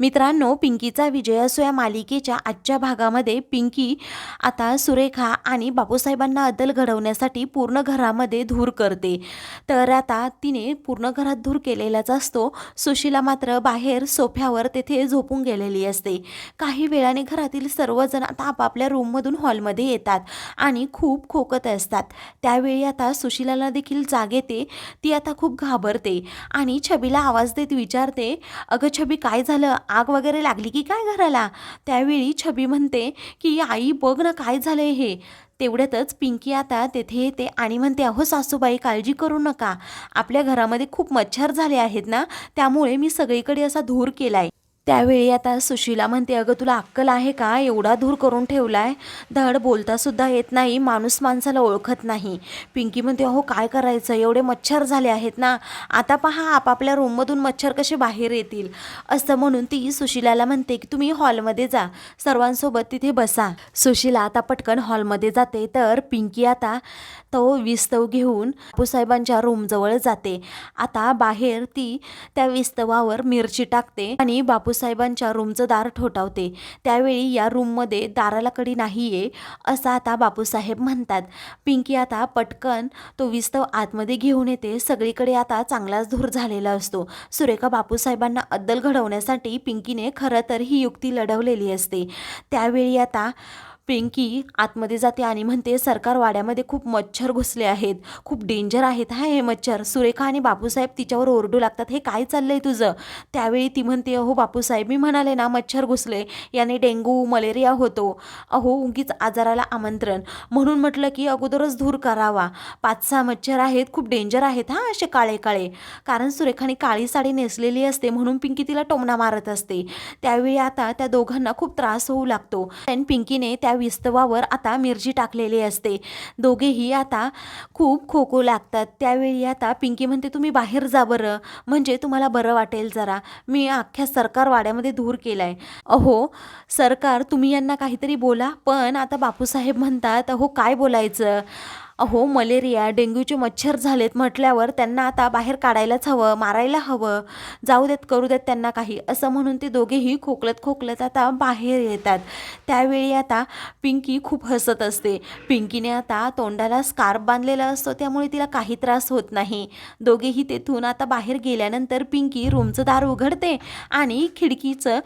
मित्रांनो पिंकीचा विजय असो या मालिकेच्या आजच्या भागामध्ये पिंकी आता सुरेखा आणि बापूसाहेबांना अदल घडवण्यासाठी पूर्ण घरामध्ये धूर करते. तर आता तिने पूर्ण घरात धूर केलेलाच असतो. सुशीला मात्र बाहेर सोफ्यावर तेथे झोपून गेलेली असते. काही वेळाने घरातील सर्वजण आता आपापल्या रूममधून हॉलमध्ये येतात आणि खूप खोकत असतात. त्यावेळी आता सुशीलाला देखील जाग येते. ती आता खूप घाबरते आणि छबीला आवाज देत विचारते अगं छबी काय झालं? आग वगैरे लागली की काय घराला? त्यावेळी छबी म्हणते की आई बघ ना काय झालंय हे. तेवढ्यातच पिंकी आता तेथे येते आणि म्हणते अहो सासूबाई काळजी करू नका. आपल्या घरामध्ये खूप मच्छर झाले आहेत ना त्यामुळे मी सगळीकडे असा धूर केला आहे त्यावेळी आता सुशीला म्हणते अगं तुला अक्कल आहे का? एवढा धूर करून ठेवलाय. धड बोलतासुद्धा येत नाही. माणूस माणसाला ओळखत नाही. पिंकी म्हणते अहो काय करायचं? एवढे मच्छर झाले आहेत ना. आता पहा आपापल्या रूममधून मच्छर कसे बाहेर येतील. असं म्हणून ती सुशीलाला म्हणते की तुम्ही हॉलमध्ये जा. सर्वांसोबत तिथे बसा. सुशीला आता पटकन हॉलमध्ये जाते. तर पिंकी आता तो विस्तव घेऊन बापूसाहेबांच्या रूमजवळ जाते. आता बाहेर ती त्या विस्तवावर मिरची टाकते आणि बापूसाहेबांच्या रूमचं दार ठोठावते. त्यावेळी या रूममध्ये दाराला कडी नाही आहे असं आता बापूसाहेब म्हणतात. पिंकी आता पटकन तो विस्तव आतमध्ये घेऊन येते. सगळीकडे आता चांगलाच धूर झालेला असतो. सुरेखा बापूसाहेबांना अद्दल घडवण्यासाठी पिंकीने खरं तर ही युक्ती लढवलेली असते. त्यावेळी आता पिंकी आतमध्ये जाते आणि म्हणते सरकार वाड्यामध्ये खूप मच्छर घुसले आहेत. खूप डेंजर आहेत हा हे मच्छर. सुरेखा आणि बापूसाहेब तिच्यावर ओरडू लागतात. हे काय चाललं आहे तुझं? त्यावेळी ती म्हणते अहो बापूसाहेब मी म्हणाले ना मच्छर घुसले. याने डेंगू मलेरिया होतो. अहो उगीच आजाराला आमंत्रण. म्हणून म्हटलं की अगोदरच धूर करावा. पाच सहा मच्छर आहेत खूप डेंजर आहेत हा असे काळे काळे कारण सुरेखाने काळी साडी नेसलेली असते म्हणून पिंकी तिला टोमणा मारत असते. त्यावेळी आता त्या दोघांना खूप त्रास होऊ लागतो. आणि पिंकीने त्या विस्तवावर आता मिरची टाकलेली असते. दोघेही आता खूप खोकू लागतात. त्यावेळी आता पिंकी म्हणते तुम्ही बाहेर जा बरं. म्हणजे तुम्हाला बरं वाटेल जरा. मी अख्ख्या सरकार वाड्यामध्ये धूर केलाय. अहो सरकार तुम्ही यांना काहीतरी बोला. पण आता बापूसाहेब म्हणतात अहो काय बोलायचं? अहो मलेरिया डेंग्यूचे मच्छर झालेत म्हटल्यावर त्यांना आता बाहेर काढायलाच हवं मारायला हवं. जाऊ देत करू देत त्यांना काही. असं म्हणून ते दोघेही खोकलत खोकलत आता बाहेर येतात. त्यावेळी आता पिंकी खूप हसत असते. पिंकीने आता तोंडाला स्कार्फ बांधलेला असतो त्यामुळे तिला काही त्रास होत नाही. दोघेही तेथून आता बाहेर गेल्यानंतर पिंकी रूमचं दार उघडते आणि खिडकीचं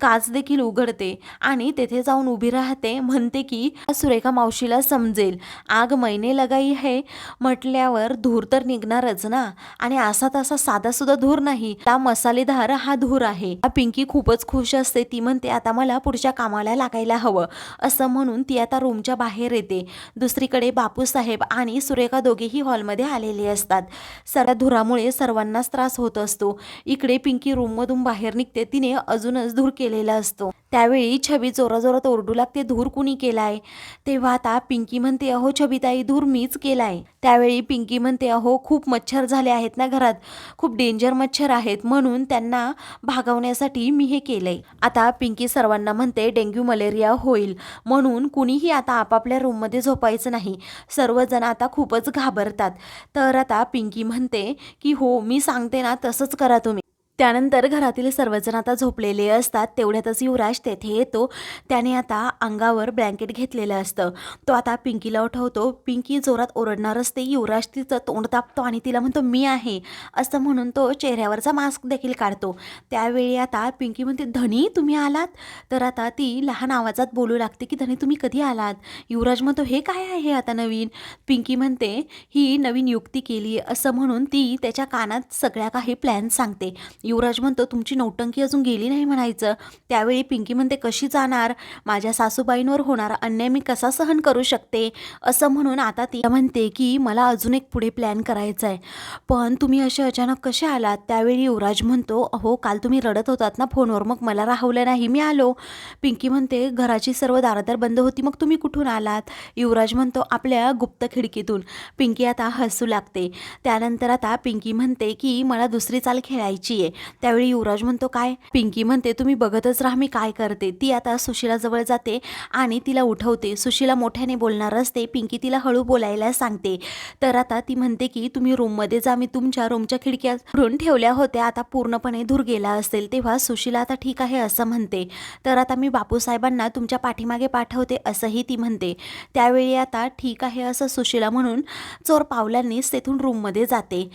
काच देखील उघडते आणि तेथे जाऊन उभी राहते. म्हणते की सुरेखा मावशीला समजेल. आग महिने लगाई है. म्हटल्यावर धूर तर निघणारच ना. आणि असा तसा साधा सुद्धा धूर नाही. त्या मसालेदार हा धूर आहे. पिंकी खूपच खुश असते. ती म्हणते आता मला पुढच्या कामाला लागायला हवं. असं म्हणून ती आता रूमच्या बाहेर येते. दुसरीकडे बापूसाहेब आणि सुरेखा दोघेही हॉलमध्ये आलेले असतात. सर धुरामुळे सर्वांनाच त्रास होत असतो. इकडे पिंकी रूममधून बाहेर निघते. तिने अजूनच धूर केलेला असतो. त्यावेळी छबी जोराजोरात ओरडू लागते धूर कुणी केलाय? तेव्हा आता पिंकी म्हणते अहो छबीताई धूर मीच केलाय. त्यावेळी पिंकी म्हणते अहो खूप मच्छर झाले आहेत ना घरात. खूप डेंजर मच्छर आहेत. म्हणून त्यांना भागवण्यासाठी मी हे केलंय. आता पिंकी सर्वांना म्हणते डेंग्यू मलेरिया होईल. म्हणून कुणीही आता आपापल्या रूममध्ये झोपायचं नाही. सर्वजण आता खूपच घाबरतात. तर आता पिंकी म्हणते की हो मी सांगते ना तसंच करा तुम्ही. त्यानंतर घरातील सर्वजण आता झोपलेले असतात. तेवढ्यातच युवराज तेथे येतो. त्याने आता अंगावर ब्लँकेट घेतलेलं असतं. तो आता पिंकीला उठवतो. पिंकी जोरात ओरडणार असते. युवराज तिचं तोंड तापतो आणि तिला म्हणतो मी आहे. असं म्हणून तो चेहऱ्यावरचा मास्क देखील काढतो. त्यावेळी आता पिंकी म्हणते धनी तुम्ही आलात? तर आता ती लहान आवाजात बोलू लागते की धनी तुम्ही कधी आलात? युवराज म्हणतो हे काय आहे आता नवीन? पिंकी म्हणते ही नवीन युक्ती केली. असं म्हणून ती त्याच्या कानात सगळ्या काही प्लॅन सांगते. युवराज म्हणतो तुमची नौटंकी अजून गेली नाही म्हणायचं. त्यावेळी पिंकी म्हणते कशी जाणार? माझ्या सासूबाईंवर होणारा अन्याय मी कसा सहन करू शकते? असं म्हणून आता ती म्हणते की मला अजून एक पुढे प्लॅन करायचा आहे. पण तुम्ही असे अचानक कसे आलात? त्यावेळी युवराज म्हणतो अहो काल तुम्ही रडत होतात ना फोनवर मग मला राहवलं नाही मी आलो. पिंकी म्हणते घराची सर्व दारदार बंद होती मग तुम्ही कुठून आलात? युवराज म्हणतो आपल्या गुप्त खिडकीतून. पिंकी आता हसू लागते. त्यानंतर आता पिंकी म्हणते की मला दुसरी चाल खेळायची आहे. त्यावेळी युवराज म्हणतो काय? पिंकी म्हणते तुम्ही बघतच राहा मी काय करते. ती आता सुशिलाजवळ जाते आणि तिला उठवते. सुशिला मोठ्याने बोलणार असते पिंकी तिला हळू बोलायला सांगते. तर आता ती म्हणते की तुम्ही रूममध्ये जा मी तुमच्या रूमच्या खिडक्या उघडून ठेवल्या होत्या. आता पूर्णपणे धूर गेला असेल तेव्हा सुशिला आता ठीक आहे असं म्हणते. तर आता मी बापूसाहेबांना तुमच्या पाठीमागे पाठवते असंही ती म्हणते. त्यावेळी आता ठीक आहे असं सुशिला म्हणून चोर पावलांनीच तेथून रूममध्ये जाते.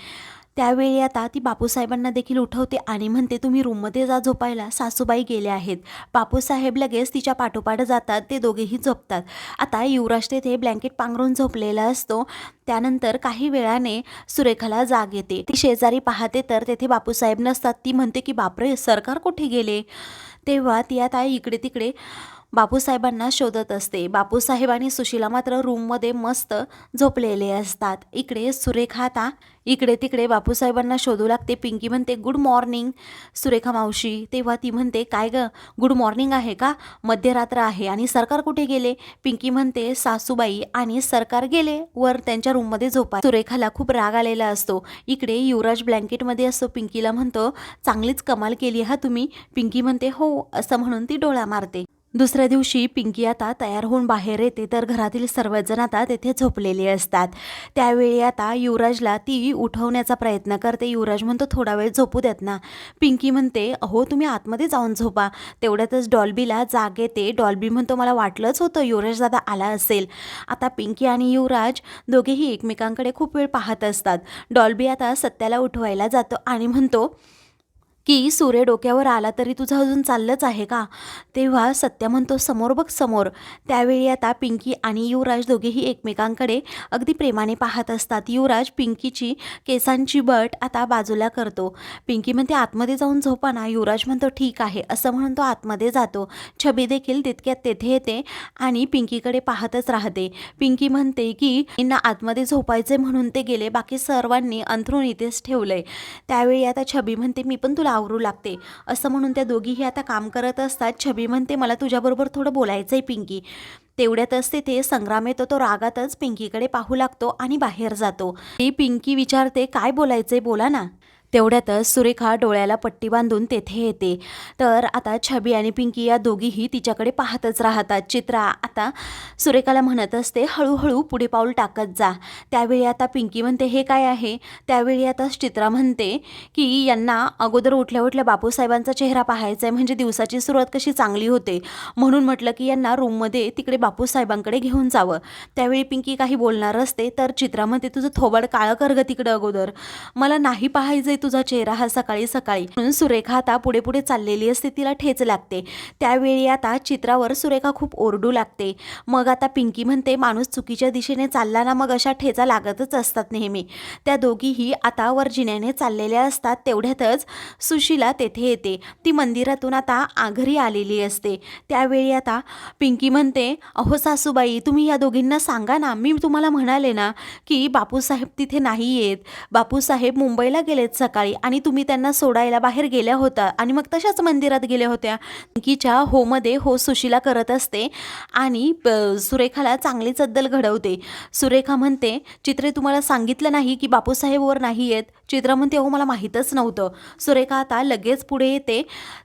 त्यावेळी आता ती बापूसाहेबांना देखील उठवते आणि म्हणते तुम्ही रूममध्ये जा झोपायला. सासूबाई गेले आहेत. बापूसाहेब लगेच तिच्या पाठोपाठ जातात. ते दोघेही झोपतात. आता युवराज तेथे ब्लँकेट पांघरून झोपलेला असतो. त्यानंतर काही वेळाने सुरेखाला जाग येते. ती शेजारी पाहते तर तेथे बापूसाहेब नसतात. ती म्हणते की बापरे सरकार कुठे गेले? तेव्हा ती आता इकडे तिकडे बापूसाहेबांना शोधत असते. बापूसाहेब आणि सुशीला मात्र रूममध्ये मस्त झोपलेले असतात. इकडे सुरेखा आता इकडे तिकडे बापूसाहेबांना शोधू लागते. पिंकी म्हणते गुड मॉर्निंग सुरेखा मावशी तेव्हा ती म्हणते काय ग? गुड मॉर्निंग आहे का? मध्यरात्र आहे आणि सरकार कुठे गेले? पिंकी म्हणते सासूबाई आणि सरकार गेले. वर त्यांच्या रूममध्ये झोपा. सुरेखाला खूप राग आलेला असतो. इकडे युवराज ब्लँकेटमध्ये असतो. पिंकीला म्हणतो चांगलीच कमाल केली हा तुम्ही. पिंकी म्हणते हो. असं म्हणून ती डोळा मारते. दुसऱ्या दिवशी पिंकी आता तयार होऊन बाहेर येते तर घरातील सर्वजण आता तेथे झोपलेले असतात. त्यावेळी आता युवराजला ती उठवण्याचा प्रयत्न करते. युवराज म्हणतो थोडा वेळ झोपू देत ना. पिंकी म्हणते अहो तुम्ही आतमध्ये जाऊन झोपा. तेवढ्यातच डॉल्बीला जाग येते. डॉल्बी म्हणतो मला वाटलंच होतं युवराज दादा आला असेल. आता पिंकी आणि युवराज दोघेही एकमेकांकडे खूप वेळ पाहत असतात. डॉल्बी आता सत्याला उठवायला जातो आणि म्हणतो की सूर्य डोक्यावर आला तरी तुझं अजून चाललंच आहे का? तेव्हा सत्या म्हणतो समोर बघ समोर. त्यावेळी आता पिंकी आणि युवराज दोघेही एकमेकांकडे अगदी प्रेमाने पाहत असतात. युवराज पिंकीची केसांची बट आता बाजूला करतो. पिंकी म्हणते आतमध्ये जाऊन झोपा ना. युवराज म्हणतो ठीक आहे. असं म्हणून तो आतमध्ये जातो. छबी देखील तितक्यात तेथे येते आणि पिंकीकडे पाहतच राहते. पिंकी म्हणते की यांना आतमध्ये झोपायचे म्हणून ते गेले. बाकी सर्वांनी अंथरूण इथेच ठेवलंय. त्यावेळी आता छबी म्हणते मी पण तुला आवरू लागते. असं म्हणून त्या दोघीही आता काम करत असतात. छबी म्हणते मला तुझ्याबरोबर थोडं बोलायचं आहे पिंकी तेवढ्यातच ते संग्राम येतो. तो रागातच पिंकीकडे पाहू लागतो आणि बाहेर जातो. ती पिंकी विचारते काय बोलायचंय? बोला ना. तेवढ्यातच सुरेखा डोळ्याला पट्टी बांधून तेथे येते. तर आता छबी आणि पिंकी या दोघीही तिच्याकडे पाहतच राहतात. चित्रा आता सुरेखाला म्हणत असते हळूहळू पुढे पाऊल टाकत जा. त्यावेळी आता पिंकी म्हणते हे काय आहे? त्यावेळी आता चित्रा म्हणते की यांना अगोदर उठल्या उठल्या बापूसाहेबांचा चेहरा पाहायचा आहे. म्हणजे दिवसाची सुरुवात कशी चांगली होते? म्हणून म्हटलं की यांना रूममध्ये तिकडे बापूसाहेबांकडे घेऊन जावं. त्यावेळी पिंकी काही बोलणार असते तर चित्रा म्हणते तुझं थोबड काळं कर ग तिकडं अगोदर. मला नाही पाहायचं तुझा चेहरा हा सकाळी सकाळी. म्हणून सुरेखा आता पुढे पुढे चाललेली असते तिला ठेच लागते. त्यावेळी आता चित्रावर सुरेखा खूप ओरडू लागते. मग आता पिंकी म्हणते माणूस चुकीच्या दिशेने चालला ना मग अशा ठेचा लागतच असतात नेहमी. त्या दोघीही आता वर्जिन्याने चाललेल्या असतात तेवढ्यातच सुशीला तेथे येते. ती मंदिरातून आता आघरी आलेली असते. त्यावेळी आता पिंकी म्हणते अहो सासूबाई तुम्ही या दोघींना सांगा ना. मी तुम्हाला म्हणाले ना की बापूसाहेब तिथे नाही येत. बापूसाहेब मुंबईला गेलेत सकाळी. सकाळी आणि तुम्ही त्यांना सोडायला बाहेर गेल्या होता आणि मग तशाच मंदिरात गेल्या होत्या. पिंकीच्या होमध्ये हो सुशीला करत असते आणि सुरेखाला चांगली चद्दल घडवते. सुरेखा म्हणते चित्रे तुम्हाला सांगितलं नाही की बापूसाहेबवर नाही येत. चित्रा म्हणते हो मला माहीतच नव्हतं. सुरेखा आता लगेच पुढे येते.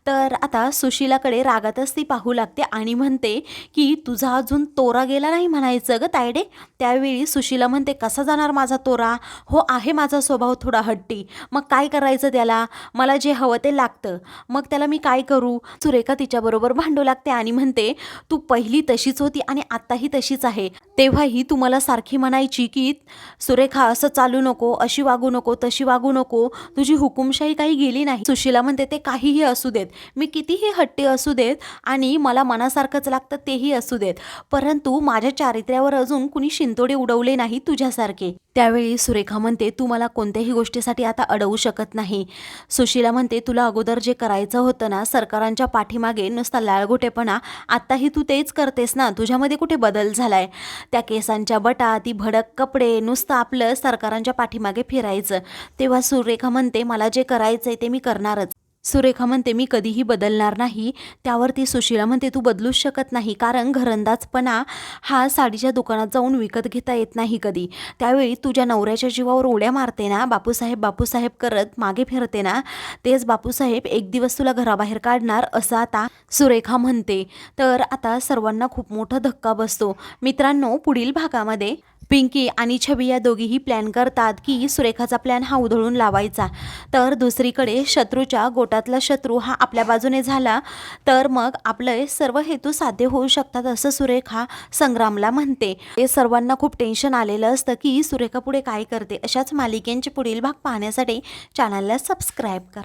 तर आता सुशीलाकडे रागातच ती पाहू लागते आणि म्हणते की तुझा अजून तोरा गेला नाही म्हणायचं ग तायडे. त्यावेळी सुशीला म्हणते कसा जाणार माझा तोरा? हो आहे माझा स्वभाव थोडा हट्टी. मग काय करायचं त्याला? मला जे हवं ते लागतं. मग त्याला मी काय करू? सुरेखा तिच्याबरोबर भांडू लागते आणि म्हणते तू पहिली तशीच होती आणि आत्ताही तशीच आहे. तेव्हाही तू मला सारखी म्हणायची की सुरेखा असं चालू नको अशी वागू नको तशी वागू नको. तुझी हुकुमशाही काही गेली नाही. सुशीला म्हणते ते काहीही असू देत. मी कितीही हट्टी असू देत आणि मला मनासारखंच लागतं तेही असू देत. परंतु माझ्या चारित्र्यावर अजून कुणी शिंतोडे उडवले नाही तुझ्यासारखे. त्यावेळी सुरेखा म्हणते तू मला कोणत्याही गोष्टीसाठी आता अडवू शकत नाही. सुशीला म्हणते तुला अगोदर जे करायचं होतं ना सरकारांच्या पाठीमागे नुसता लाळगोटेपणा आत्ताही तू तेच करतेस ना तुझ्यामध्ये कुठे बदल झालाय? त्या केसांच्या बटा ती भडक कपडे नुसतं आपलं सरकारांच्या पाठीमागे फिरायचं. तेव्हा सुरेखा म्हणते मला जे करायचं आहे ते मी करणारच. सुरेखा म्हणते मी कधीही बदलणार नाही. त्यावरती सुशीला म्हणते तू बदलूच शकत नाही. कारण घरंदाजपणा हा साडीच्या दुकानात जाऊन विकत घेता येत नाही कधी. त्यावेळी तुझ्या नवऱ्याच्या जीवावर उड्या मारते ना. बापूसाहेब बापूसाहेब करत मागे फिरते ना. तेच बापूसाहेब एक दिवस तुला घराबाहेर काढणार असं आता सुरेखा म्हणते. तर आता सर्वांना खूप मोठा धक्का बसतो. मित्रांनो पुढील भागामध्ये पिंकी आणि छबी या दोघीही प्लॅन करतात की सुरेखाचा प्लॅन हा उधळून लावायचा. तर दुसरीकडे शत्रूच्या गोटातला शत्रू हा आपल्या बाजूने झाला तर मग आपले सर्व हेतू साध्य होऊ शकतात असं सुरेखा संग्रामला म्हणते. हे सर्वांना खूप टेन्शन आलेलं असतं की सुरेखा पुढे काय करते अशाच मालिकेंचे पुढील भाग पाहण्यासाठी चॅनलला सबस्क्राईब करा.